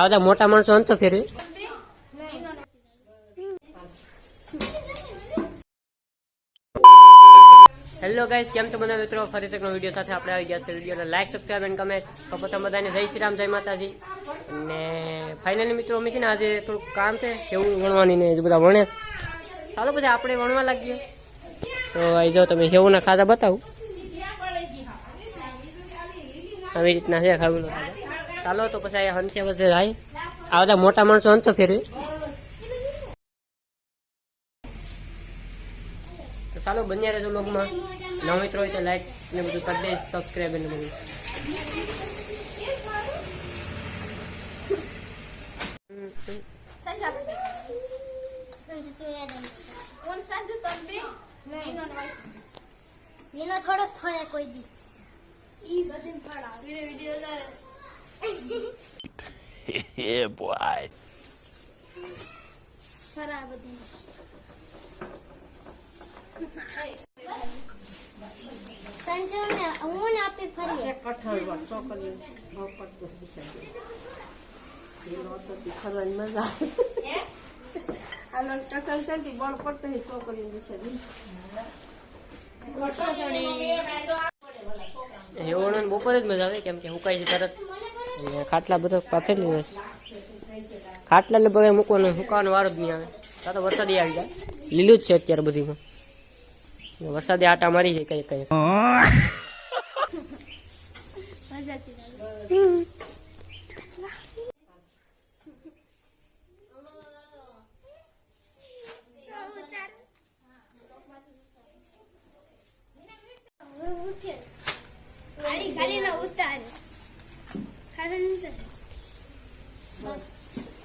આ મોટા માણસો અંતો ફેરવે. હેલો ગાઈસ કેમ છો બધા મિત્રો? ફરી એકનો વીડિયો સાથે આપણે આવી ગયા છે વિડીયોને લાઈક સબસ્ક્રાઈબ અને કમેન્ટ તો પ્રથમ બધાને જય શ્રી રામ, જય માતાજી. અને ફાઇનલી મિત્રો, અમે છે ને આજે થોડુંક કામ છે કેવું વણવાની ને જે બધા વણેશ ચાલો પછી આપણે વણવા લાગીએ. તો આવી જાઓ તમે હેવુંના ખાધા બતાવું. આવી રીતના છે, ખાવું ચાલો તો પછી અહીંયા હંસે વસે જાય. આ બધા મોટા માણસો હંસો ફેરવે. તો ચાલો બન્યા રહેજો લોગમાં નવ મિત્રો હોય તો લાઈક ને બધું કરી દે સબસ્ક્રાઈબ ને બધું. સંજુ તું યાદ આવી. કોણ સાંજુ તમે નહીં નો ભાઈ એનો થોડોક ફળે કોઈ દી. ઈ બધીન ફાડા વિડિયો વિડિયો yeah, boy. ફરા બધી સંજુ ને હું ને આપી ફરીએ હેવણો બપોરે જ મજા આવે કેમ કે હુકાય છે તરત. અને ખાટલા બધા પાથરેલી હોય. છે. ખાટલા ને બધા મૂકવાનો સુકાવાનો વારો જ નહીં આવે. ત્યાં તો વરસાદી આવી જાય. લીલું જ છે અત્યારે બધું વરસાદી આટા મારી જાય કઈ કઈ ખાલી ખાલી ના ઉતાર.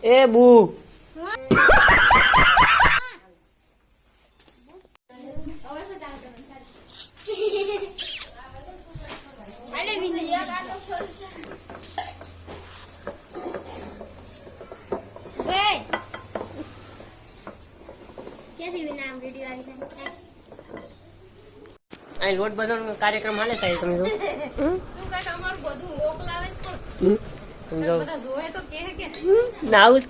એ બુ. લોટ બધાનો કાર્યક્રમ હાલે સાહેબ તમે જો તું કાક અમારું બધું મોકલાવે તમે જો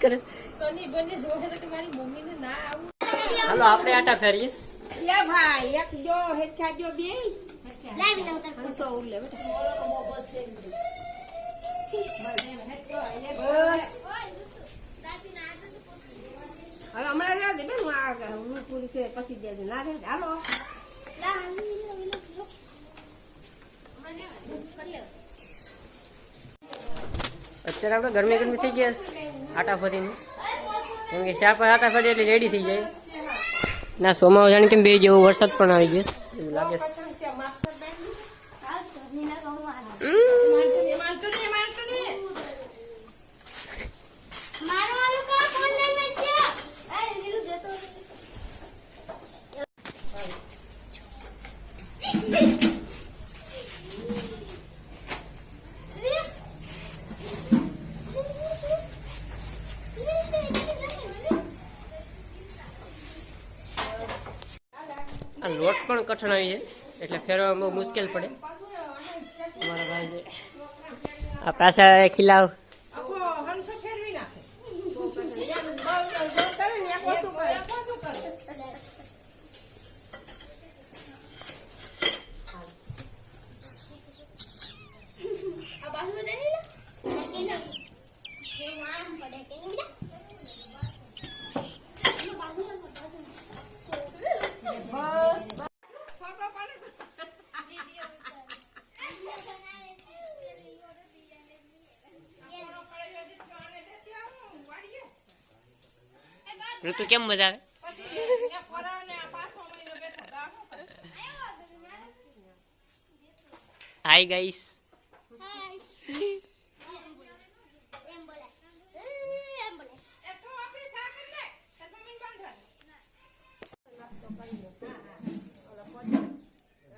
કરે. સની બંને જોવે તો કે મારી મમ્મીને ના આવું. હાલો આપણે આટા ફેરીએ. ભાઈ એક જો હેઠા જો બે. લાવી વિના ઉતાર ઉલે બસ. હવે હમણાં ના દે બેન હું આ હું પૂરી છે પછી દેજો ના દે હાલો. અત્યારે આપણે ગરમી ગરમી થઈ ગયા. આટા ફરીને કેમ કે ચાર પર આટા ફરી એટલે રેડી થઈ જાય ના સોમાં જાણે કેમ બે જેવો વરસાદ પણ આવી ગયો એવું લાગે છે મારો આલુ કા ફોન લઈને ગયો આ લોટ પણ કઠણ આવી છે એટલે ફેરવામાં બહુ મુશ્કેલ પડે. અમારા ભાઈ આ પાછા ખીલાવ. ઋતુ કેમ મજા આવે હાય ગાઈસ એમ બોલે એમ બોલે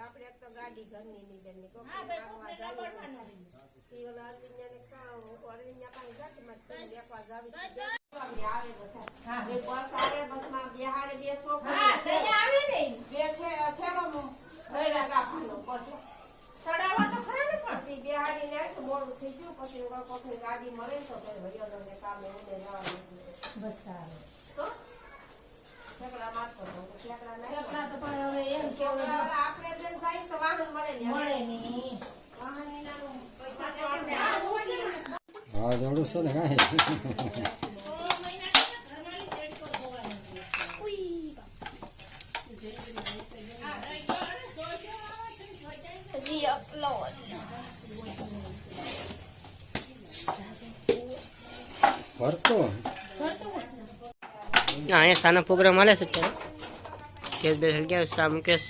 આપણે એક તો ગાડી ઘરની ની બેન ની કોક કામવા જાવું ઈ ઓલા અરવિંદને કામ અરવિંદને પાસે જાતી મારે તો લેવા જાવી આવે બધા એ બસ આવે બસમાં બેહાડે બે છોકરા આવે ને? બે છે છેડો ભૈરા ગાફાનો પડ્યો ચડાવવા તો ખરા ને પછી બેહાડીને આય તો મોડું થઈ ગયું પછી ઓલા કોકની ગાડી મળે તો પછી ભૈયો ને કામે ઉડે જવાનું બસ આવે. તો? ઠેકડા મારતો ઠેકડા નહીં કપડાં તો પણ હવે એમ કેવું આપણે જેમ જાય તો વાહન મળે ને નહીં વાહન પૈસા હા જોડું છે ને કાંઈ ભરતો અહીંયા સાનો પ્રોગ્રામ હાલે છે અત્યારે. કેસ બેસ ગયા સા મુકેશ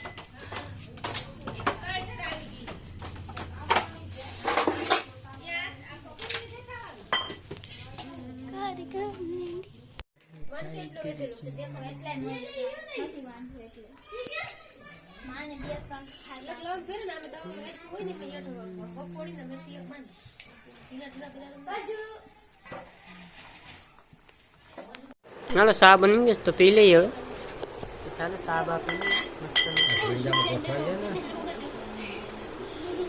હાલો સા બની ગયો છે તો પી લઈએ હવે તો ચાલો સા બા પી લઈએ મસ્ત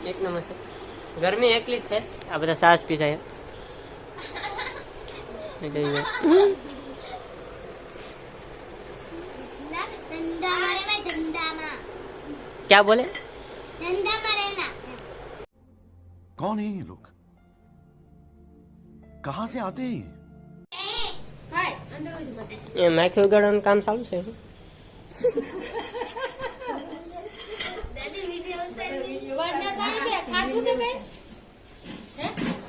એક નંબર છે ગરમી એકલી જ થાય આ બધા સાસ પીસાય એટલે એ ધંધામાં રે ભાઈ ધંધામાં ક્યાં બોલે ધંધામાં રહેના कौन है ये लोग कहां से आते हैं ये એ માખી ઉગાડવાનું કામ ચાલુ છે. વરના સાહેબ ખાધું છે ભાઈ હે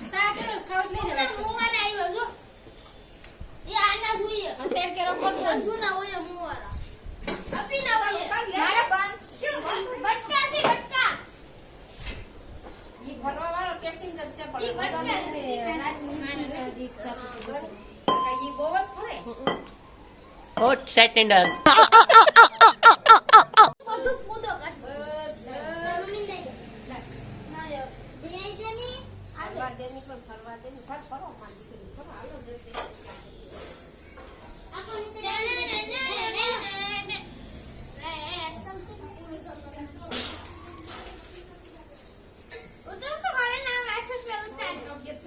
સાહેબ કેરો ખાવ લઈ જવા મુવાર આવ્યો જો એ આના જોઈએ અત્યારે કેરો કરતો જૂના હોય મુવારા અપી ના હોય મારા બંધ બટકા છે. ભરવા વાળો પણ hot set and done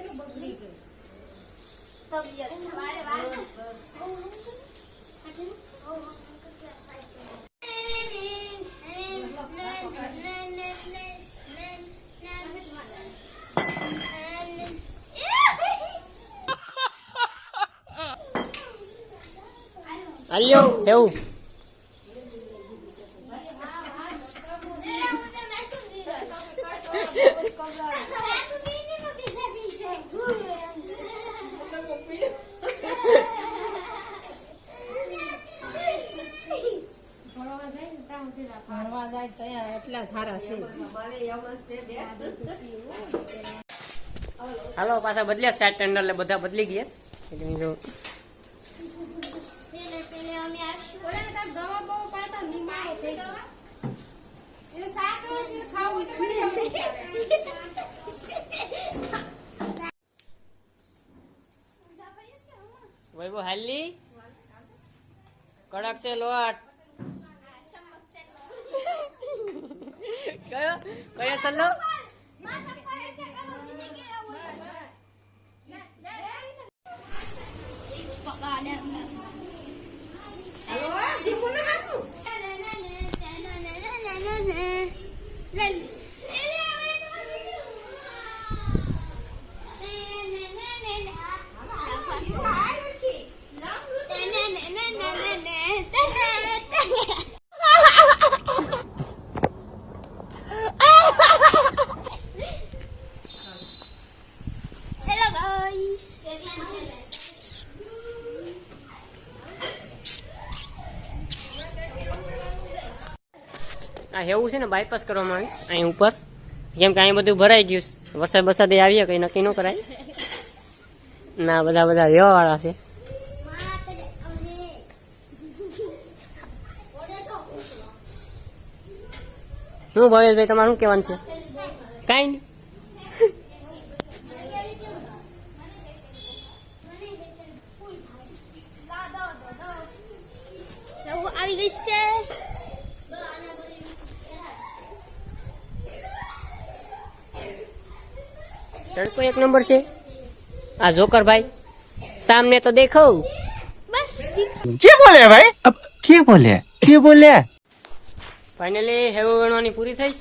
Thank mummy નહીં ના યો બે જણી ફરવા દે ની પણ ફરવા દે ની ફર ફરો માં દીકરી ફરો હાલો જલ્દી આખો નીચે ઉતર તો મારે નામ રાખ્યું છે ઉતાર તબિયત છે ને બગડી ગઈ તબિયત વારે વારે હાલ્યો એવું ભણવા જાય તો અહીંયા એટલા સારા છે મારે એમ જ છે બે હાલો પાછા બદલ્યા સેટેન્ડર એટલે બધા બદલી ગયા. એટલે બીજો વૈભવ હાલી. કડક છે લોટ. કયો કયો ચલ્લો હાલો આ એવું છે ને બાયપાસ કરવામાં આવીશ અહીં ઉપર. કેમ કે અહીં બધું ભરાઈ ગયું વરસાદ વરસાદ આવીએ, કંઈ નક્કી ન કરાય. ના, બધા બધા વ્યવહાળા છે. શું ભવેશભાઈ, તમારું શું કહેવાનું છે? કાંઈ નહીં. પણ એક નંબર છે. આ જોકર ભાઈ સામને તો દેખાવ. બસ કે બોલે ભાઈ? અબ કે બોલે? કે બોલે? ફાઇનલી હેવું ગણવાની પૂરી થઈ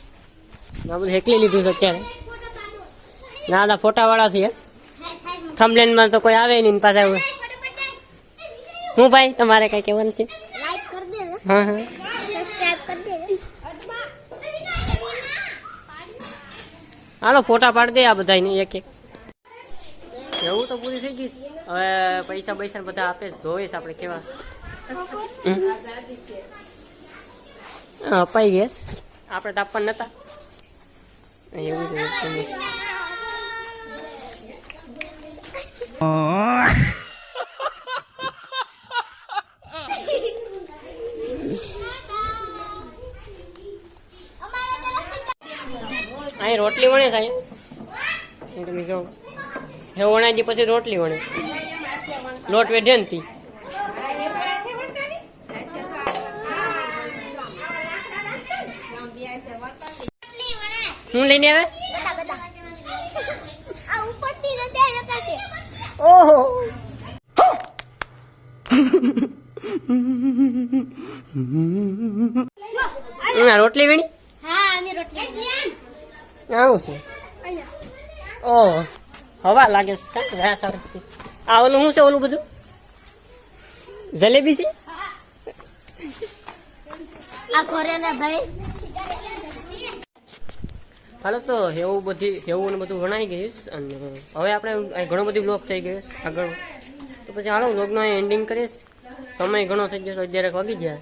આ બધું હેકલી લીધું છે અત્યારે. ના ના ફોટા વાળા છે. થમલેનમાં તો કોઈ આવે નહીં પાસે હવે. હું ભાઈ તમારે કઈ કહેવાનું છે? લાઈક કરી હા હા. સબસ્ક્રાઇબ કરી દે હાલો ફોટા પાડી દે આ બધાને એક એક. એવું તો પૂરી થઈ ગઈ હવે પૈસા પૈસા બધા આપે જોઈશ આપણે કેવા. હા, અપાઈ ગયા આપણે તો આપવા નતા. એવું જ હોય છે. અહીં રોટલી વણે સાહેબ તમે વણાજી પછી રોટલી વણે. લોટ વેઢે ને હું લઈને આવે? ઓહો રોટલી વીણી હા અમે રોટલી આવું છે ઓહ હવા લાગે છે. રહ્યા સરસથી આ ઓલું શું છે ઓલું બધું? જલેબી છે? આ ઘરેલા ભાઈ. હાલો તો એવું બધી એવું ને બધું વણાઈ ગયું અને હવે આપણે ઘણો બધી બ્લોક થઈ ગયો આગળ. તો પછી હાલો બ્લોગનો એન્ડિંગ કરીશ સમય ઘણો થઈ ગયો તો વાગી ગયા.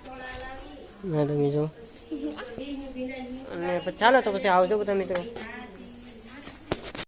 ના તમે જો અને પછી ચાલો તો પછી આવજો બધા મિત્રો.